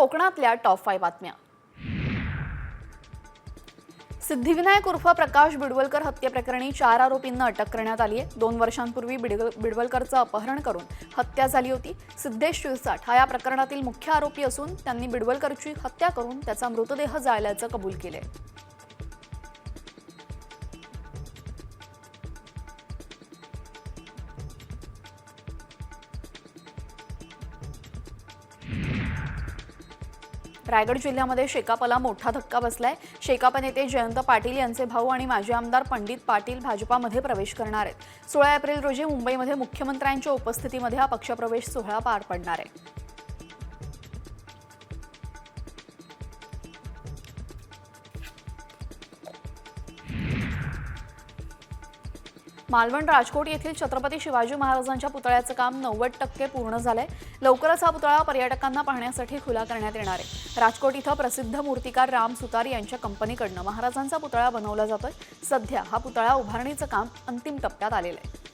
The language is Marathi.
कोकणातल्या टॉप फाय बातम्या. सिद्धिविनायक उर्फ प्रकाश बिडवलकर हत्येप्रकरणी चार आरोपींना अटक करण्यात आली आहे दोन वर्षांपूर्वी बिडग बिडवलकरचं अपहरण करून हत्या झाली होती. सिद्धेश शिरसाट हा या प्रकरणातील मुख्य आरोपी असून त्यांनी बिडवलकरची हत्या करून त्याचा मृतदेह जाळल्याचं कबूल केलंय. रायगड जिल्ह्यामध्ये शेकापला मोठा धक्का बसलाय. शेकाप नेते जयंत पाटील यांचे भाऊ आणि माजी आमदार पंडित पाटील भाजपामध्ये प्रवेश करणार आहेत. सोळा एप्रिल रोजी मुंबईमध्ये मुख्यमंत्र्यांच्या उपस्थितीमध्ये हा पक्षप्रवेश सोहळा पार पडणार आहे. मालवण राजकोट येथील छत्रपती शिवाजी महाराजांच्या पुतळ्याचं काम नव्वद टक्के पूर्ण झालंय. लवकरच हा पुतळा पर्यटकांना पाहण्यासाठी खुला करण्यात येणार आहे. राजकोट इथं प्रसिद्ध मूर्तिकार राम सुतार यांच्या कंपनीकडनं महाराजांचा पुतळा बनवला जातोय. सध्या हा पुतळा उभारणीचं काम अंतिम टप्प्यात आलेलं आहे.